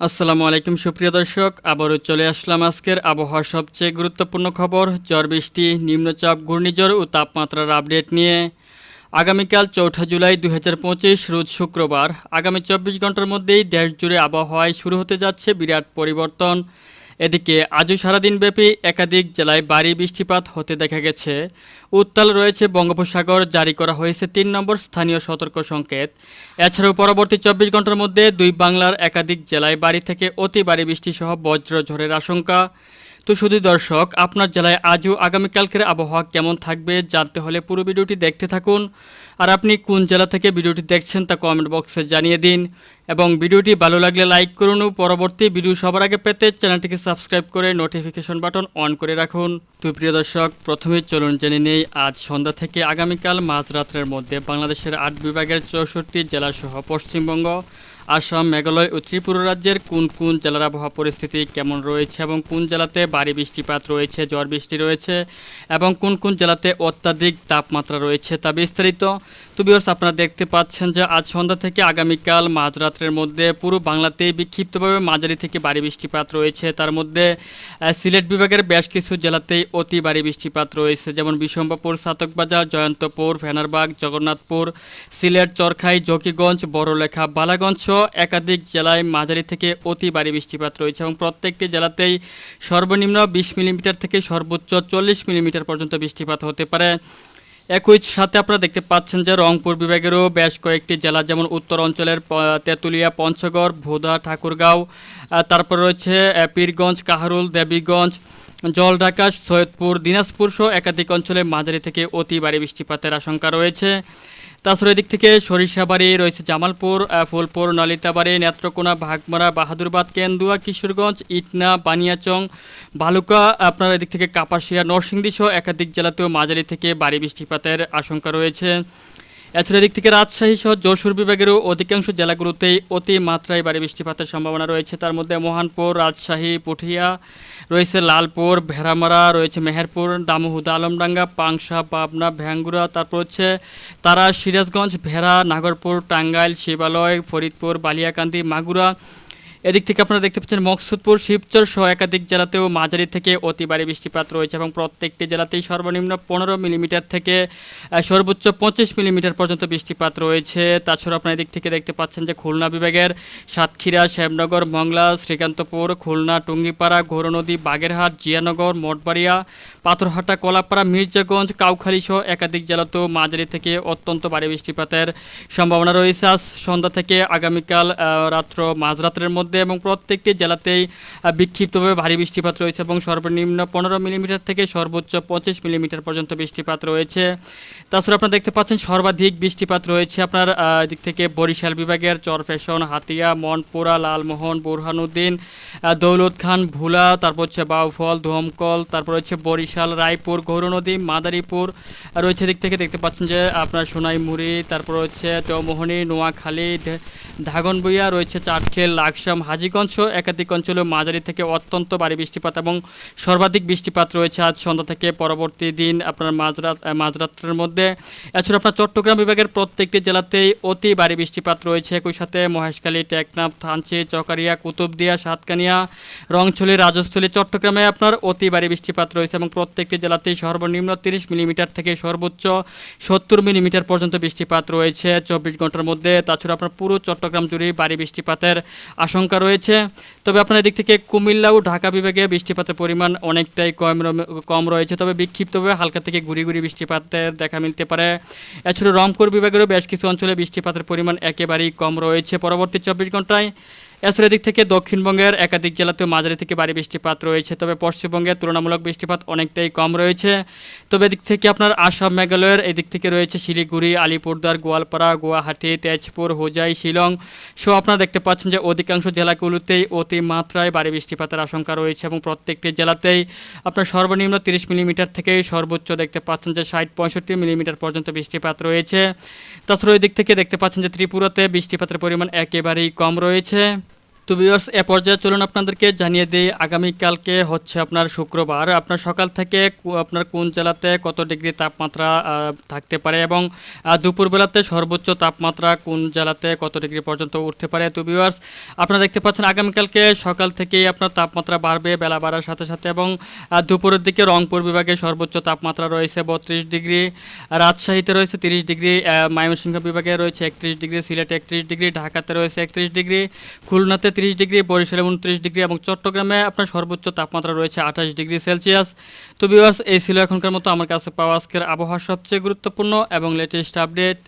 আসসালামু আলাইকুম, সুপ্রিয় দর্শক। আবারও চলে আসলাম আজকের আবহাওয়ার সবচেয়ে গুরুত্বপূর্ণ খবর ঝড় বৃষ্টি নিম্নচাপ, ঘূর্ণিঝড় ও তাপমাত্রার আপডেট নিয়ে। আগামীকাল চৌঠা জুলাই দু হাজার পঁচিশ, রোজ শুক্রবার। আগামী চব্বিশ ঘণ্টার মধ্যেই দেশ জুড়ে আবহাওয়ায় শুরু হতে যাচ্ছে বিরাট পরিবর্তন। এদিকে আজও সারাদিনব্যাপী একাধিক জেলায় ভারী বৃষ্টিপাত হতে দেখা গেছে। উত্তাল রয়েছে বঙ্গোপসাগর, জারি করা হয়েছে তিন নম্বর স্থানীয় সতর্ক সংকেত। এছাড়াও পরবর্তী চব্বিশ ঘণ্টার মধ্যে দুই বাংলার একাধিক জেলায় বাড়ি থেকে অতি ভারী বৃষ্টিসহ বজ্রঝড়ের আশঙ্কা। তো শুধু দর্শক, আপনার জেলায় আজও আগামীকালকের আবহাওয়া কেমন থাকবে জানতে হলে পুরো ভিডিওটি দেখতে থাকুন। আর আপনি কোন জেলা থেকে ভিডিওটি দেখছেন তা কমেন্ট বক্সে জানিয়ে দিন। এবং ভিডিওটি ভালো লাগলে লাইক করুন ও পরবর্তী ভিডিও সবার আগে পেতে চ্যানেলটিকে সাবস্ক্রাইব করে নোটিফিকেশন বাটন অন করে রাখুন। তো প্রিয় দর্শক, প্রথমে চলুন জেনে নেই, আজ সন্ধ্যা থেকে আগামীকাল মাঝরাত্রের মধ্যে বাংলাদেশের আট বিভাগের চৌষট্টি জেলাসহ পশ্চিমবঙ্গ আসাম, মেঘালয় ও ত্রিপুরা রাজ্যের কোন কোন জেলার আবহাওয়া পরিস্থিতি কেমন রয়েছে এবং কোন জেলাতে ভারী বৃষ্টিপাত রয়েছে, ঝড় বৃষ্টি রয়েছে এবং কোন কোন জেলাতে অত্যাধিক তাপমাত্রা রয়েছে তা বিস্তারিত তো আপনারা দেখতে পাচ্ছেন যে আজ সন্ধ্যা থেকে আগামীকাল মাঝরাত্রের মধ্যে পুরো বাংলাতেই বিক্ষিপ্তভাবে মাঝারি থেকে ভারী বৃষ্টিপাত রয়েছে। তার মধ্যে সিলেট বিভাগের বেশ কিছু জেলাতেই অতি ভারী বৃষ্টিপাত রয়েছে যেমন বিশম্বাপুর সাতকবাজার, জয়ন্তপুর, ফেনারবাগ, জগন্নাথপুর, সিলেট, চরখাই, জকিগঞ্জ, বড়লেখা, বালাগঞ্জ একাধিক জেলায় মাঝারি থেকে অতি ভারী বৃষ্টিপাত রয়েছে এবং প্রত্যেকটি জেলাতেই সর্বনিম্ন বিশ মিলিমিটার থেকে সর্বোচ্চ চল্লিশ মিলিমিটার পর্যন্ত বৃষ্টিপাত হতে পারে। একই সাথে আপনারা দেখতে পাচ্ছেন যে রংপুর বিভাগেরও বেশ কয়েকটি জেলা যেমন উত্তর অঞ্চলের তেঁতুলিয়া, পঞ্চগড়, ভোদা, ঠাকুরগাঁও তারপর রয়েছে পীরগঞ্জ, কাহারুল, দেবীগঞ্জ, জলঢাকা, সৈয়দপুর, দিনাজপুর সহ একাধিক অঞ্চলে মাঝারি থেকে অতি ভারী বৃষ্টিপাতের আশঙ্কা রয়েছে। তাছাড়া এদিক থেকে সরিষাবাড়ি রয়েছে জামালপুর ফুলপুর নলিতাবাড়ি নেত্রকোনা ভাগমারা বাহাদুরবাদ, কেন্দুয়া, কিশোরগঞ্জ, ইটনা, বানিয়াচং, বালুকা, আপনার এদিক থেকে কাপাসিয়া, নরসিংদী সহ একাধিক জেলাতেও মাঝারি থেকে বাড়ি বৃষ্টিপাতের আশঙ্কা রয়েছে। এছাড়া দিক থেকে রাজশাহী সহ যশোর বিভাগেরও অধিকাংশ জেলাগুলোতেই অতিমাত্রায় ভারী বৃষ্টিপাতের সম্ভাবনা রয়েছে। তার মধ্যে মহানপুর, রাজশাহী, পুঠিয়া, রয়েছে লালপুর, ভেড়ামারা, রয়েছে মেহেরপুর দামোহুদা আলমডাঙ্গা পাংশা, পাবনা, ভ্যাঙ্গুরা, তারপর হচ্ছে তারা সিরাজগঞ্জ, ভেড়া, নাগরপুর, টাঙ্গাইল, শিবালয়, ফরিদপুর, বালিয়াকান্দি, মাগুরা এদিক থেকে আপনারা দেখতে পাচ্ছেন মকসুদপুর, শিবচর সহ একাধিক জেলাতেও মাঝারি থেকে অতি ভারী বৃষ্টিপাত রয়েছে এবং প্রত্যেকটি জেলাতেই সর্বনিম্ন পনেরো মিলিমিটার থেকে সর্বোচ্চ পঁচিশ মিলিমিটার পর্যন্ত বৃষ্টিপাত রয়েছে। তাছাড়া আপনার এদিক থেকে দেখতে পাচ্ছেন যে খুলনা বিভাগের সাতক্ষীরা, শ্যামনগর, মংলা, শ্রীকান্তপুর, খুলনা, টুঙ্গিপাড়া ঘোরনদী বাগেরহাট, জিয়ানগর মঠবাড়িয়া পাথরহাটা, কলাপাড়া, মির্জাগঞ্জ, কাউখালী সহ একাধিক জেলাতেও মাঝারি থেকে অত্যন্ত ভারী বৃষ্টিপাতের সম্ভাবনা রয়েছে। আজ সন্ধ্যা থেকে আগামীকাল রাত্র মাঝরাতের মধ্যে এবং প্রত্যেকটি জেলাতেই বিক্ষিপ্তভাবে ভারী বৃষ্টিপাত রয়েছে এবং সর্বনিম্ন পনেরো মিলিমিটার থেকে সর্বোচ্চ পঁচিশ মিলিমিটার পর্যন্ত বৃষ্টিপাত রয়েছে। তাছাড়া আপনারা দেখতে পাচ্ছেন সর্বাধিক বৃষ্টিপাত রয়েছে আপনার দিক থেকে বরিশাল বিভাগের চরফেশন, হাতিয়া, মনপুরা, লালমোহন, বুরহানুদ্দিন দৌলত খান ভুলা, তারপর হচ্ছে বাউফল, ধমকল, তারপর হচ্ছে বরিশাল, রায়পুর, গৌরনদী, মাদারীপুর রয়েছে দিক থেকে দেখতে পাচ্ছেন যে আপনার সোনাইমুড়ি, তারপর হচ্ছে চৌমোহনী, নোয়াখালী ধাগনবুইয়া রয়েছে চাটখেল, লাকসাম হাজিগঞ্জ সহ একাধিক অঞ্চলে মাঝারি থেকে অত্যন্ত ভারী বৃষ্টিপাত এবং সর্বাধিক বৃষ্টিপাত রয়েছে আজ সন্ধ্যা থেকে পরবর্তী দিন আপনার মাঝরাত মাঝরাত্রের মধ্যে। এছাড়া আপনার চট্টগ্রাম বিভাগের প্রত্যেকটি জেলাতেই অতি ভারী বৃষ্টিপাত রয়েছে। একই সাথে মহেশখালী, টেকনাফ, থানচি, চকারিয়া, কুতুবদিয়া, সাতকানিয়া, রংছলি, রাজস্থলী, চট্টগ্রামে আপনার অতি ভারী বৃষ্টিপাত রয়েছে এবং প্রত্যেকটি জেলাতেই সর্বনিম্ন তিরিশ মিলিমিটার থেকে সর্বোচ্চ সত্তর মিলিমিটার পর্যন্ত বৃষ্টিপাত রয়েছে। চব্বিশ ঘণ্টার মধ্যে। তাছাড়া আপনার পুরো চট্টগ্রাম জুড়ে ভারী বৃষ্টিপাতের আশঙ্কা রয়েছে। তবে আপনার দিক থেকে কুমিল্লা ও ঢাকা বিভাগে বৃষ্টিপাতের পরিমাণ অনেকটাই কম কম রয়েছে। তবে বিক্ষিপ্তভাবে হালকা থেকে গুড়ি গুড়ি বৃষ্টিপাতের দেখা মিলতে পারে। এছাড়া রংপুর বিভাগেরও বেশ কিছু অঞ্চলে বৃষ্টিপাতের পরিমাণ একেবারেই কম রয়েছে। পরবর্তী চব্বিশ ঘন্টায় এছাড়া এদিক থেকে দক্ষিণবঙ্গের একাধিক জেলাতেও মাঝারি থেকে ভারী বৃষ্টিপাত রয়েছে, তবে পশ্চিমবঙ্গের তুলনামূলক বৃষ্টিপাত অনেকটাই কম রয়েছে। তবে এদিক থেকে আপনার আসাম, মেঘালয়ের এদিক থেকে রয়েছে শিলিগুড়ি আলিপুরদার গোয়ালপাড়া, গুয়াহাটি, তেজপুর, হোজাই, শিলং। সহ আপনারা দেখতে পাচ্ছেন যে অধিকাংশ জেলাগুলোতেই অতি মাত্রায় ভারী বৃষ্টিপাতের আশঙ্কা রয়েছে এবং প্রত্যেকটি জেলাতেই আপনার সর্বনিম্ন তিরিশ মিলিমিটার থেকে সর্বোচ্চ দেখতে পাচ্ছেন যে ষাট পঁয়ষট্টি মিলিমিটার পর্যন্ত বৃষ্টিপাত রয়েছে। তাছাড়া ওই দিক থেকে দেখতে পাচ্ছেন যে ত্রিপুরাতে বৃষ্টিপাতের পরিমাণ একেবারেই কম রয়েছে। তো ভিউয়ার্স এ পর্যায়ে চলুন আপনাদেরকে জানিয়ে দিই, আগামীকালকে হচ্ছে আপনার শুক্রবার। আপনার সকাল থেকে আপনার কোন জেলাতে কত ডিগ্রি তাপমাত্রা থাকতে পারে এবং দুপুরবেলাতে সর্বোচ্চ তাপমাত্রা কোন জেলাতে কত ডিগ্রি পর্যন্ত উঠতে পারে? তো ভিউয়ার্স আপনারা দেখতে পাচ্ছেন আগামীকালকে সকাল থেকেই আপনার তাপমাত্রা বাড়বে, বেলা বাড়ার সাথে সাথে এবং দুপুরের দিকে রংপুর বিভাগে সর্বোচ্চ তাপমাত্রা রয়েছে বত্রিশ ডিগ্রি, রাজশাহীতে রয়েছে তিরিশ ডিগ্রি ময়মনসিংহ বিভাগে রয়েছে একত্রিশ ডিগ্রি, সিলেটে একত্রিশ ডিগ্রি, ঢাকাতে রয়েছে একত্রিশ ডিগ্রি, খুলনাতে তিরিশ ডিগ্রি, বরিশালে উনত্রিশ ডিগ্রি এবং চট্টগ্রামে আপনার সর্বোচ্চ তাপমাত্রা রয়েছে আঠাশ ডিগ্রি সেলসিয়াস। তো বিভাস এই ছিল এখনকার মতো। আমার কাছে পাওয়া আজকের আবহাওয়া সবচেয়ে গুরুত্বপূর্ণ এবং লেটেস্ট আপডেট